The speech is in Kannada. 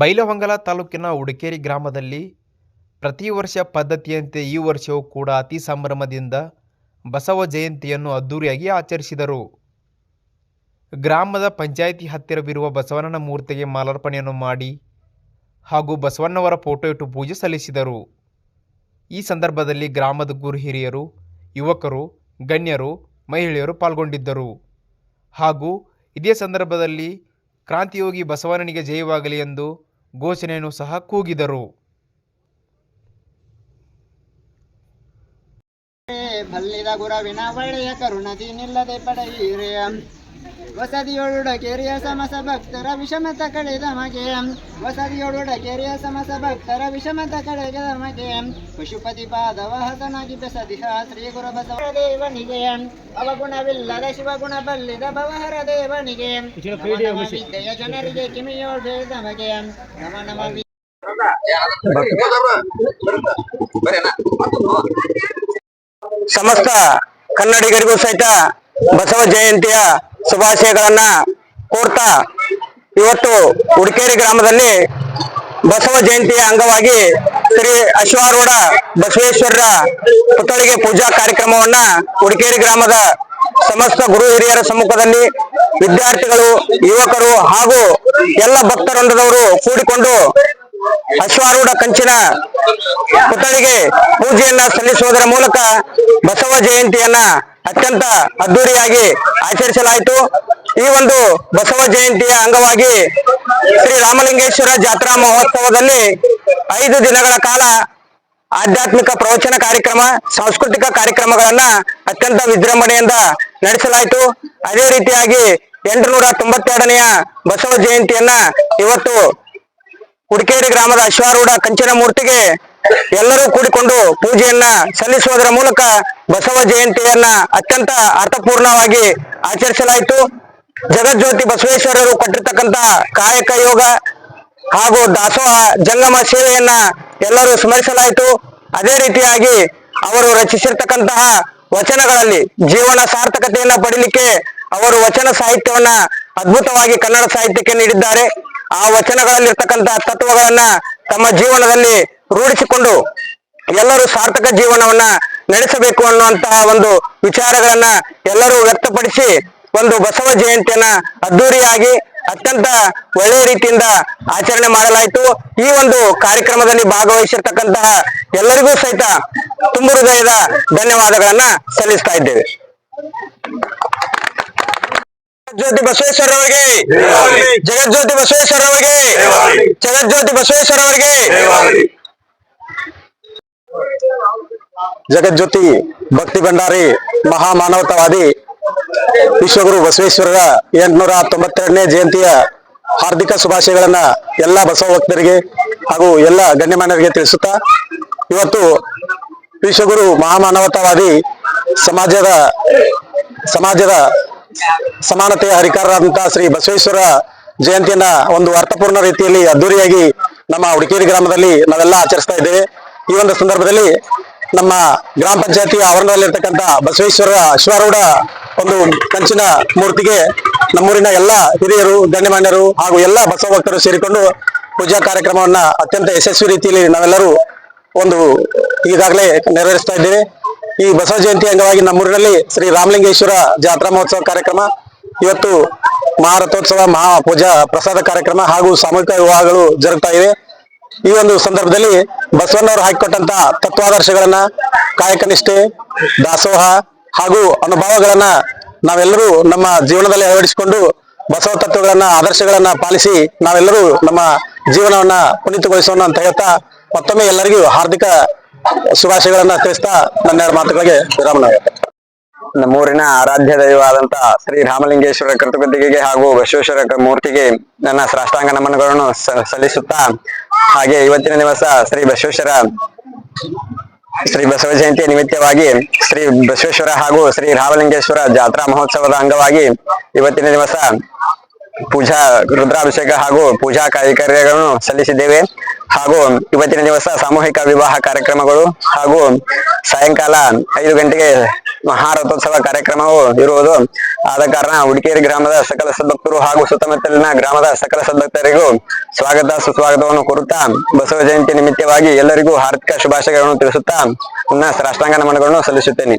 ಬೈಲಹೊಂಗಲ ತಾಲೂಕಿನ ಉಡುಕೇರಿ ಗ್ರಾಮದಲ್ಲಿ ಪ್ರತಿ ವರ್ಷ ಪದ್ಧತಿಯಂತೆ ಈ ವರ್ಷವೂ ಕೂಡ ಅತಿ ಸಂಭ್ರಮದಿಂದ ಬಸವ ಜಯಂತಿಯನ್ನು ಅದ್ದೂರಿಯಾಗಿ ಆಚರಿಸಿದರು. ಗ್ರಾಮದ ಪಂಚಾಯಿತಿ ಹತ್ತಿರವಿರುವ ಬಸವಣ್ಣನ ಮೂರ್ತಿಗೆ ಮಾಲಾರ್ಪಣೆಯನ್ನು ಮಾಡಿ ಹಾಗೂ ಬಸವಣ್ಣವರ ಫೋಟೋ ಇಟ್ಟು ಪೂಜೆ ಸಲ್ಲಿಸಿದರು. ಈ ಸಂದರ್ಭದಲ್ಲಿ ಗ್ರಾಮದ ಗುರು ಹಿರಿಯರು, ಯುವಕರು, ಗಣ್ಯರು, ಮಹಿಳೆಯರು ಪಾಲ್ಗೊಂಡಿದ್ದರು. ಹಾಗೂ ಇದೇ ಸಂದರ್ಭದಲ್ಲಿ ಕ್ರಾಂತಿಯೋಗಿ ಬಸವಣ್ಣನಿಗೆ ಜಯವಾಗಲಿ ಎಂದು ಘೋಷಣೆಯನ್ನು ಸಹ ಕೂಗಿದರು. ಬಲ್ಲಿದ ಗುರವಿನ ಒಳ್ಳೆಯ ಕರುಣದಿ ನಿಲ್ಲದೆ ಪಡೆಯಿರೆ. ವಸದಿಯೊಳುಡ ಕೆರೆಯ ಸಮಸ ಭಕ್ತರ ವಿಷಮತ ಕಳೆದ ಮಗೆ ವಸದಿಯೊಳುಡ ಕೆರೆಯ ಸಮಸ ಭಕ್ತರ ವಿಷಮತ ಕಳೆದ ಮಗೆ ಪಶುಪತಿ ಪಾದವ ಹಸನಾಗಿ ಬೆಸದಿಹ ಶ್ರೀ ಗುರು ಬಸವ ದೇವನಿಗೆ ಅವಗುಣವಿಲ್ಲದ ಶಿವಗುಣ ಬಲ್ಲಿದ ಭವಹರ ದೇವನಿಗೆ ವಿದ್ಯೆಯ ಜನರಿಗೆ ಕಿಮಿಯೋಳ್ ಬೇದ ಮಗೆ ನಮ ನಮ ಸಮಸ್ತ ಕನ್ನಡಿಗರಿಗೂ ಸಹಿತ ಬಸವ ಜಯಂತಿಯ ಶುಭಾಶಯಗಳನ್ನ ಕೋರ್ತಾ ಇವತ್ತು ಉಡುಕೇರಿ ಗ್ರಾಮದಲ್ಲಿ ಬಸವ ಜಯಂತಿಯ ಅಂಗವಾಗಿ ಶ್ರೀ ಅಶ್ವಾರೂಢ ಬಸವೇಶ್ವರರ ಪುತ್ಥಳಿಗೆ ಪೂಜಾ ಕಾರ್ಯಕ್ರಮವನ್ನ ಉಡುಕೇರಿ ಗ್ರಾಮದ ಸಮಸ್ತ ಗುರು ಹಿರಿಯರ ಸಮ್ಮುಖದಲ್ಲಿ ವಿದ್ಯಾರ್ಥಿಗಳು, ಯುವಕರು ಹಾಗೂ ಎಲ್ಲ ಭಕ್ತರೊಂದದವರು ಕೂಡಿಕೊಂಡು ಅಶ್ವಾರೂಢ ಕಂಚಿನ ಪುತ್ಥಳಿಗೆ ಪೂಜೆಯನ್ನ ಸಲ್ಲಿಸುವುದರ ಮೂಲಕ ಬಸವ ಜಯಂತಿಯನ್ನ ಅತ್ಯಂತ ಅದ್ದೂರಿಯಾಗಿ ಆಚರಿಸಲಾಯಿತು. ಈ ಒಂದು ಬಸವ ಜಯಂತಿಯ ಅಂಗವಾಗಿ ಶ್ರೀ ರಾಮಲಿಂಗೇಶ್ವರ ಜಾತ್ರಾ ಮಹೋತ್ಸವದಲ್ಲಿ ಐದು ದಿನಗಳ ಕಾಲ ಆಧ್ಯಾತ್ಮಿಕ ಪ್ರವಚನ ಕಾರ್ಯಕ್ರಮ, ಸಾಂಸ್ಕೃತಿಕ ಕಾರ್ಯಕ್ರಮಗಳನ್ನ ಅತ್ಯಂತ ವಿಜೃಂಭಣೆಯಿಂದ ನಡೆಸಲಾಯಿತು. ಅದೇ ರೀತಿಯಾಗಿ ಎಂಟುನೂರ ತೊಂಬತ್ತೆರಡನೆಯ ಬಸವ ಜಯಂತಿಯನ್ನ ಇವತ್ತು ಹುಡುಕೇರಿ ಗ್ರಾಮದ ಅಶ್ವಾರೂಢ ಕಂಚಿನ ಮೂರ್ತಿಗೆ ಎಲ್ಲರೂ ಕೂಡಿಕೊಂಡು ಪೂಜೆಯನ್ನ ಸಲ್ಲಿಸುವುದರ ಮೂಲಕ ಬಸವ ಜಯಂತಿಯನ್ನ ಅತ್ಯಂತ ಅರ್ಥಪೂರ್ಣವಾಗಿ ಆಚರಿಸಲಾಯಿತು. ಜಗಜ್ಯೋತಿ ಬಸವೇಶ್ವರರು ಕೊಟ್ಟಿರ್ತಕ್ಕಂತ ಕಾಯಕ ಯೋಗ ಹಾಗೂ ದಾಸೋಹ ಜಂಗಮ ಸೇವೆಯನ್ನ ಎಲ್ಲರೂ ಸ್ಮರಿಸಲಾಯಿತು. ಅದೇ ರೀತಿಯಾಗಿ ಅವರು ರಚಿಸಿರ್ತಕ್ಕಂತಹ ವಚನಗಳಲ್ಲಿ ಜೀವನ ಸಾರ್ಥಕತೆಯನ್ನ ಪಡಿಲಿಕ್ಕೆ ಅವರು ವಚನ ಸಾಹಿತ್ಯವನ್ನ ಅದ್ಭುತವಾಗಿ ಕನ್ನಡ ಸಾಹಿತ್ಯಕ್ಕೆ ನೀಡಿದ್ದಾರೆ. ಆ ವಚನಗಳಲ್ಲಿರ್ತಕ್ಕಂತಹ ತತ್ವಗಳನ್ನ ತಮ್ಮ ಜೀವನದಲ್ಲಿ ರೂಢಿಸಿಕೊಂಡು ಎಲ್ಲರೂ ಸಾರ್ಥಕ ಜೀವನವನ್ನ ನಡೆಸಬೇಕು ಅನ್ನುವಂತಹ ಒಂದು ವಿಚಾರಗಳನ್ನ ಎಲ್ಲರೂ ವ್ಯಕ್ತಪಡಿಸಿ ಒಂದು ಬಸವ ಜಯಂತಿಯನ್ನ ಅದ್ದೂರಿಯಾಗಿ ಅತ್ಯಂತ ಒಳ್ಳೆಯ ರೀತಿಯಿಂದ ಆಚರಣೆ ಮಾಡಲಾಯಿತು. ಈ ಒಂದು ಕಾರ್ಯಕ್ರಮದಲ್ಲಿ ಭಾಗವಹಿಸಿರ್ತಕ್ಕಂತಹ ಎಲ್ಲರಿಗೂ ಸಹಿತ ತುಂಬು ಹೃದಯದ ಧನ್ಯವಾದಗಳನ್ನ ಸಲ್ಲಿಸ್ತಾ ಇದ್ದೇವೆ. ಜಗಜ್ಯೋತಿ ಬಸವೇಶ್ವರ ಅವರಿಗೆ ಜಗಜ್ಯೋತಿ ಬಸವೇಶ್ವರ ಅವರಿಗೆ ಜಗಜ್ಯೋತಿ ಬಸವೇಶ್ವರ ಅವರಿಗೆ ಜಗಜ್ಯೋತಿ, ಭಕ್ತಿ ಭಂಡಾರಿ, ಮಹಾಮಾನವತಾವಾದಿ ವಿಶ್ವಗುರು ಬಸವೇಶ್ವರರ ಎಂಟುನೂರ ತೊಂಬತ್ತೆರಡನೇ ಜಯಂತಿಯ ಹಾರ್ದಿಕ ಶುಭಾಶಯಗಳನ್ನ ಎಲ್ಲ ಬಸವ ಭಕ್ತರಿಗೆ ಹಾಗೂ ಎಲ್ಲ ಗಣ್ಯಮಾನ್ಯರಿಗೆ ತಿಳಿಸುತ್ತಾ, ಇವತ್ತು ವಿಶ್ವಗುರು ಮಹಾಮಾನವತಾವಾದಿ ಸಮಾಜದ ಸಮಾಜದ ಸಮಾನತೆಯ ಹರಿಕಾರರಾದಂತಹ ಶ್ರೀ ಬಸವೇಶ್ವರ ಜಯಂತಿಯನ್ನ ಒಂದು ಅರ್ಥಪೂರ್ಣ ರೀತಿಯಲ್ಲಿ ಅದ್ದೂರಿಯಾಗಿ ನಮ್ಮ ಹುಡುಕೇರಿ ಗ್ರಾಮದಲ್ಲಿ ನಾವೆಲ್ಲ ಆಚರಿಸ್ತಾ ಇದ್ದೇವೆ. ಈ ಒಂದು ಸಂದರ್ಭದಲ್ಲಿ ನಮ್ಮ ಗ್ರಾಮ ಪಂಚಾಯತಿ ಆವರಣದಲ್ಲಿರ್ತಕ್ಕಂಥ ಬಸವೇಶ್ವರ ಅಶ್ವಾರೂಢ ಒಂದು ಕಂಚಿನ ಮೂರ್ತಿಗೆ ನಮ್ಮೂರಿನ ಎಲ್ಲ ಹಿರಿಯರು, ಗಣ್ಯಮಾನ್ಯರು ಹಾಗೂ ಎಲ್ಲ ಬಸವ ಭಕ್ತರು ಸೇರಿಕೊಂಡು ಪೂಜಾ ಕಾರ್ಯಕ್ರಮವನ್ನ ಅತ್ಯಂತ ಯಶಸ್ವಿ ರೀತಿಯಲ್ಲಿ ನಾವೆಲ್ಲರೂ ಒಂದು ಈಗಾಗಲೇ ನೆರವೇರಿಸ್ತಾ ಇದ್ದೇವೆ. ಈ ಬಸವ ಜಯಂತಿ ಅಂಗವಾಗಿ ನಮ್ಮೂರಿನಲ್ಲಿ ಶ್ರೀ ರಾಮಲಿಂಗೇಶ್ವರ ಜಾತ್ರಾ ಮಹೋತ್ಸವ ಕಾರ್ಯಕ್ರಮ, ಇವತ್ತು ಮಹಾರಥೋತ್ಸವ, ಮಹಾ ಪೂಜಾ ಪ್ರಸಾದ ಕಾರ್ಯಕ್ರಮ ಹಾಗೂ ಸಾಮೂಹಿಕ ವಿವಾಹಗಳು ಜರುಗ್ತಾ ಇವೆ. ಈ ಒಂದು ಸಂದರ್ಭದಲ್ಲಿ ಬಸವಣ್ಣವರು ಹಾಕಿಕೊಟ್ಟಂತ ತತ್ವಾದರ್ಶಗಳನ್ನ ಕಾಯಕನಿಷ್ಠೆ, ದಾಸೋಹ ಹಾಗೂ ಅನುಭವಗಳನ್ನ ನಾವೆಲ್ಲರೂ ನಮ್ಮ ಜೀವನದಲ್ಲಿ ಅಳವಡಿಸಿಕೊಂಡು ಬಸವ ತತ್ವಗಳನ್ನ, ಆದರ್ಶಗಳನ್ನ ಪಾಲಿಸಿ ನಾವೆಲ್ಲರೂ ನಮ್ಮ ಜೀವನವನ್ನ ಪುನೀತಗೊಳಿಸೋಣ ಅಂತ ಹೇಳ್ತಾ ಮತ್ತೊಮ್ಮೆ ಎಲ್ಲರಿಗೂ ಹಾರ್ದಿಕ ಶುಭಾಶಯಗಳನ್ನ ತಿಳಿಸ್ತಾ ನನ್ನ ಮಾತುಗಳಿಗೆ ವಿರಾಮ ನಮ್ಮೂರಿನ ಆರಾಧ್ಯ ದೈವವಾದಂತ ಶ್ರೀ ರಾಮಲಿಂಗೇಶ್ವರ ಕೃತಕೃತಿಗೆ ಹಾಗೂ ಬಸವೇಶ್ವರ ಮೂರ್ತಿಗೆ ನನ್ನ ಸಾಷ್ಟಾಂಗ ನಮನಗಳನ್ನು ಸಲ್ಲಿಸುತ್ತಾ ಹಾಗೆ ಇವತ್ತಿನ ದಿವಸ ಶ್ರೀ ಬಸವೇಶ್ವರ, ಶ್ರೀ ಬಸವ ಜಯಂತಿಯ ನಿಮಿತ್ತವಾಗಿ ಶ್ರೀ ಬಸವೇಶ್ವರ ಹಾಗೂ ಶ್ರೀ ರಾಮಲಿಂಗೇಶ್ವರ ಜಾತ್ರಾ ಮಹೋತ್ಸವದ ಅಂಗವಾಗಿ ಇವತ್ತಿನ ದಿವಸ ಪೂಜಾ, ರುದ್ರಾಭಿಷೇಕ ಹಾಗೂ ಪೂಜಾ ಕಾರ್ಯಗಳನ್ನು ಸಲ್ಲಿಸಿದ್ದೇವೆ. ಹಾಗೂ ಇವತ್ತಿನ ದಿವಸ ಸಾಮೂಹಿಕ ವಿವಾಹ ಕಾರ್ಯಕ್ರಮಗಳು ಹಾಗೂ ಸಾಯಂಕಾಲ ಐದು ಗಂಟೆಗೆ ಮಹಾರಥೋತ್ಸವ ಕಾರ್ಯಕ್ರಮವು ಇರುವುದು ಆದ ಕಾರಣ ಹುಡುಕೇರಿ ಗ್ರಾಮದ ಸಕಲ ಸದ್ಭಕ್ತರು ಹಾಗೂ ಸುತ್ತಮುತ್ತಲಿನ ಗ್ರಾಮದ ಸಕಲ ಸದ್ಭಕ್ತರಿಗೂ ಸ್ವಾಗತ, ಸುಸ್ವಾಗತವನ್ನು ಕೋರುತ್ತಾ ಬಸವ ಜಯಂತಿ ನಿಮಿತ್ತವಾಗಿ ಎಲ್ಲರಿಗೂ ಹಾರ್ದಿಕ ಶುಭಾಶಯಗಳನ್ನು ತಿಳಿಸುತ್ತಾ ನನ್ನ ಸಾಷ್ಟಾಂಗ ನಮನಗಳನ್ನು ಸಲ್ಲಿಸುತ್ತೇನೆ.